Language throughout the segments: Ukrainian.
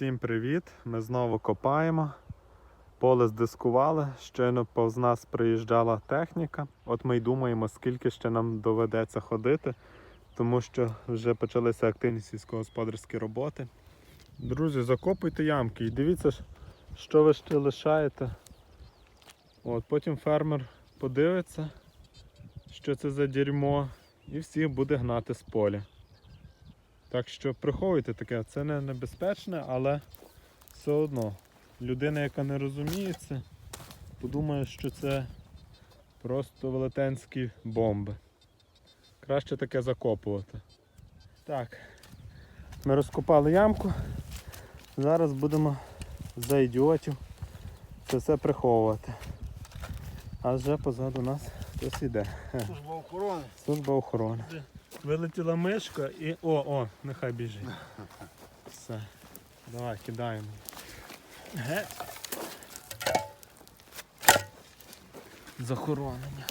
Всім привіт! Ми знову копаємо. Поле здискували. Щойно повз нас приїжджала техніка. От ми й думаємо, скільки ще нам доведеться ходити, тому що вже почалися активні сільськогосподарські роботи. Друзі, закопуйте ямки і дивіться, що ви ще лишаєте. От, потім фермер подивиться, що це за дерьмо, і всіх буде гнати з поля. Так що приховуйте таке, це не небезпечне, але все одно людина, яка не розуміє це, подумає, що це просто велетенські бомби. Краще таке закопувати. Так, ми розкопали ямку. Зараз будемо за ідіотів це все приховувати. А вже позаду нас хтось іде. Служба охорони. Служба охорони. Вилетіла мишка і. О, о, нехай біжить. Все. Давай, кидаємо. Ге. Захоронення.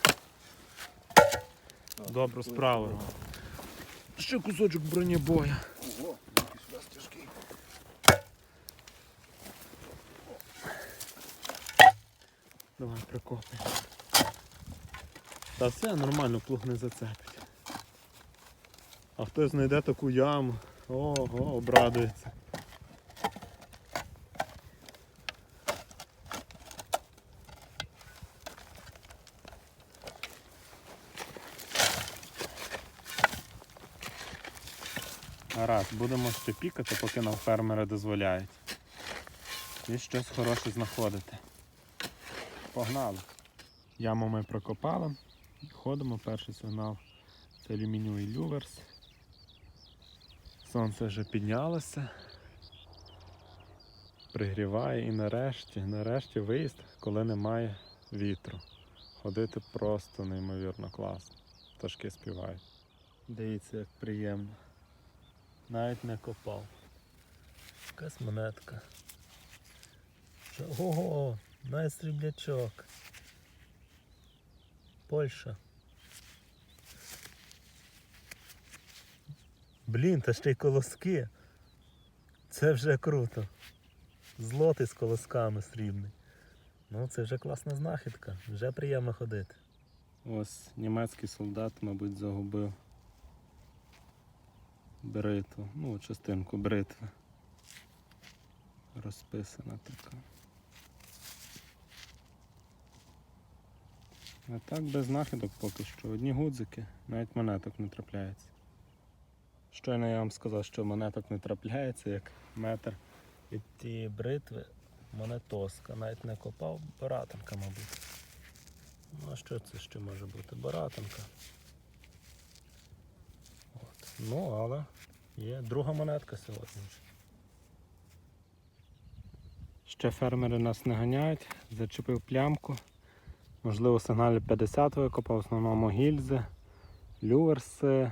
Добру справу. Ще кусочок бронебоя. Ого, який сюди стежки. Давай прикопай. Та все нормально, плуг не зацепить. А хтось знайде таку яму. Ого, обрадується. Гаразд, будемо ще пікати, поки нам фермери дозволяють. І щось хороше знаходити. Погнали. Яму ми прокопали. Ходимо, перший сигнал це алюмінієвий люверс. Сонце вже піднялося. Пригріває і нарешті, нарешті виїзд, коли немає вітру. Ходити просто неймовірно класно. Пташки співають. Дивіться, як приємно. Навіть не копав. Якась монетка. Ого, найсріблячок. Польща. Блін, та ще й колоски. Це вже круто. Злотий з колосками срібний. Ну, це вже класна знахідка, вже приємно ходити. Ось німецький солдат, мабуть, загубив бритву, ну, частинку бритви. Розписана така. А так без знахідок поки що. Одні гудзики, навіть монеток не трапляється. Щойно я вам сказав, що монеток не трапляється, як метр від тієї бритви монетоска. Навіть не копав, баратинка, мабуть. Ну а що це ще може бути? Баратинка. От. Ну, але є друга монетка сьогодні. Ще фермери нас не ганяють, зачепив плямку. Можливо, сигналі 50 викопав, в основному гільзи, люверси,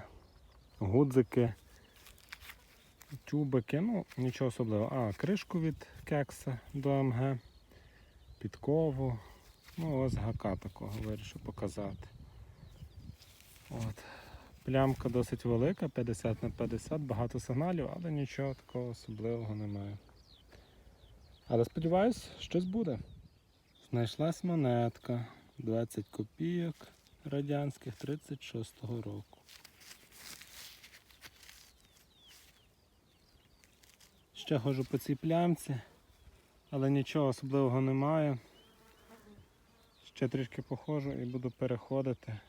гудзики, тюбики, ну нічого особливого. А, кришку від кекса до МГ, підкову. Ну, ось гака такого вирішив показати. От. Плямка досить велика, 50 на 50, багато сигналів, але нічого такого особливого немає. Але сподіваюсь, щось буде. Знайшлась монетка 20 копійок радянських 36-го року. Ще ходжу по цій плямці, але нічого особливого немає. Ще трішки походжу і буду переходити.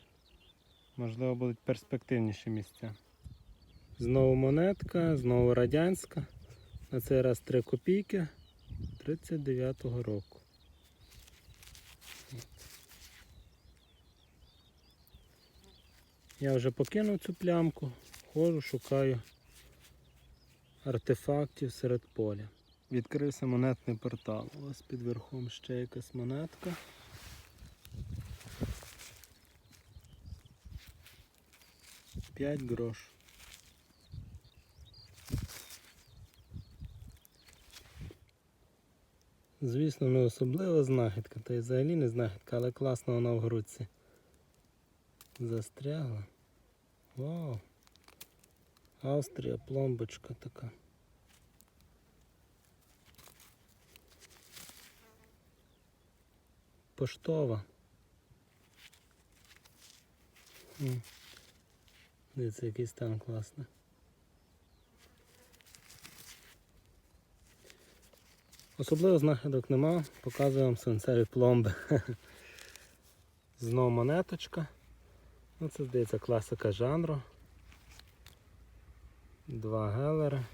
Можливо, будуть перспективніші місця. Знову монетка, знову радянська. На цей раз 3 копійки 39-го року. Я вже покинув цю плямку, ходжу, шукаю артефактів серед поля. Відкрився монетний портал. Ось під верхом ще якась монетка. П'ять грош. Звісно, не особлива знахідка, та й взагалі не знахідка, але класно вона в грудці. Застрягла. Вау. Австрія, пломбочка така. Поштова. Дивіться, який стан класний. Особливо знахідок нема, показую вам сенцеві пломби. Знову монеточка. Ну Це здається класика жанру. Два гелери.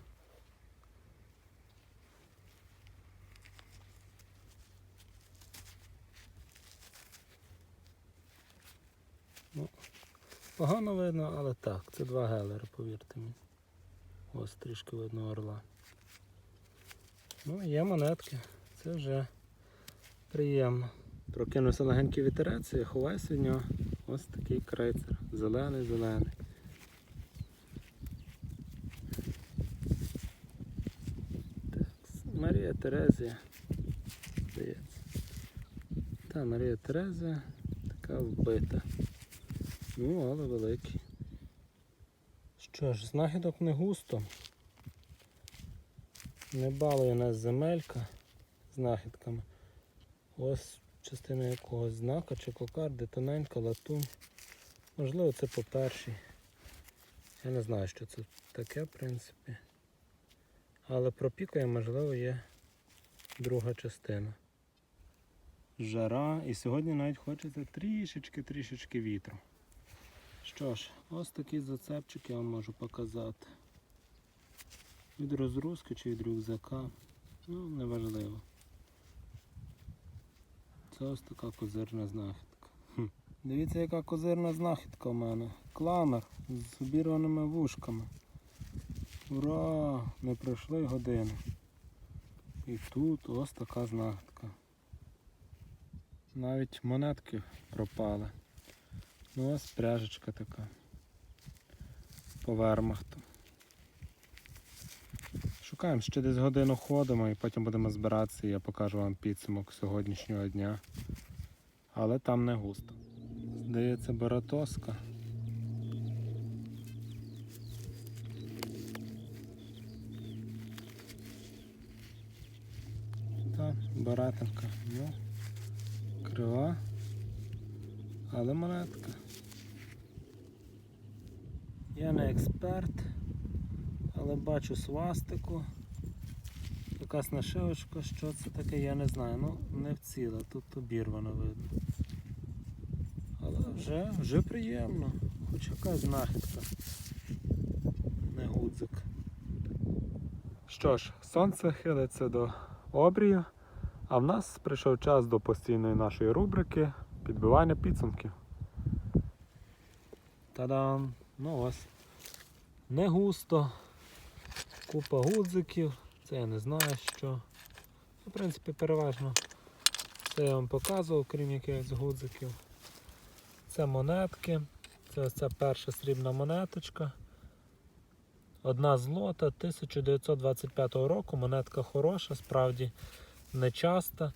Ну, погано видно, але так, це два гелери, повірте мені. Ось трішки видно орла. Ну, є монетки, це вже приємно. Прокинувся легенький вітерець, я ховаюся від нього. Ось такий крейцер. Зелений, зелений. Так, Марія Терезія. Здається. Та Марія Терезія така вбита. Ну, але великий. Що ж, знахідок не густо. Не балує нас земелька знахідками. Ось частина якогось знака чи кокарди, тоненька латунь. Можливо, це по першій. Я не знаю, що це таке, в принципі. Але пропікає, можливо, є друга частина. Жара, і сьогодні навіть хочеться трішечки-трішечки вітру. Що ж, ось такий зацепчик я вам можу показати. Від розрузки чи від рюкзака. Ну, неважливо. Це ось така козирна знахідка. Хм. Дивіться, яка козирна знахідка у мене. Кламер з обірваними вушками. Ура! Не пройшли й години. І тут ось така знахідка. Навіть монетки пропали. Ну ось пряжечка така. По вермахту. Шукаємо, ще десь годину ходимо і потім будемо збиратися і я покажу вам підсумок сьогоднішнього дня. Але там не густо. Здається, баратоска. Баратинка. Ну, крива. Але монетка. Я не експерт, але бачу свастику. Якась нашивочка, що це таке, я не знаю. Ну, не вціла, тут обірвано видно. Але вже, вже приємно. Хоч якась знахідка. Не гудзик. Що ж, сонце хилиться до обрію, а в нас прийшов час до постійної нашої рубрики підбивання підсумків. Та-дам! Ну ось. Не густо. Купа гудзиків. Це я не знаю що. Ну, В принципі, переважно це я вам показував, крім якихось гудзиків. Це монетки. Це ось ця перша срібна монеточка. Одна злота 1925 року. Монетка хороша, справді не часто.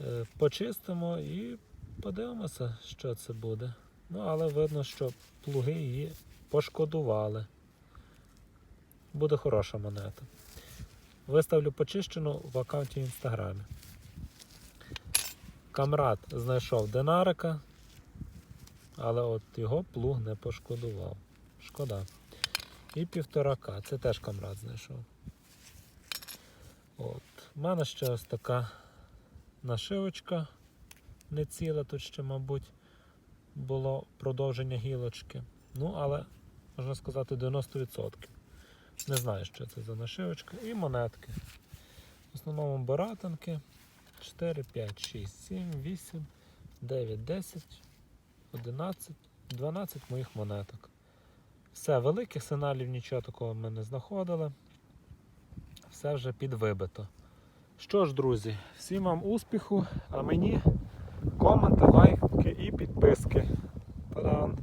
Е, Почистимо і подивимося, що це буде. Ну, але видно, що плуги її пошкодували. Буде хороша монета. Виставлю почищену в аккаунті в інстаграмі. Камрад знайшов динарика, але от його плуг не пошкодував. Шкода. І півторака. Це теж камрад знайшов. От. У мене ще ось така нашивочка не ціла, тут ще, мабуть, було продовження гілочки. Ну, але, можна сказати, 90%. Не знаю, що це за нашивочка. І монетки. В основному баратинки 4, 5, 6, 7, 8, 9, 10, 11, 12 моїх монеток. Все, великих сигналів нічого такого ми не знаходили. Все вже підвибито. Що ж, друзі, всім вам успіху, а мені коменти, лайки і підписки. Та-дам!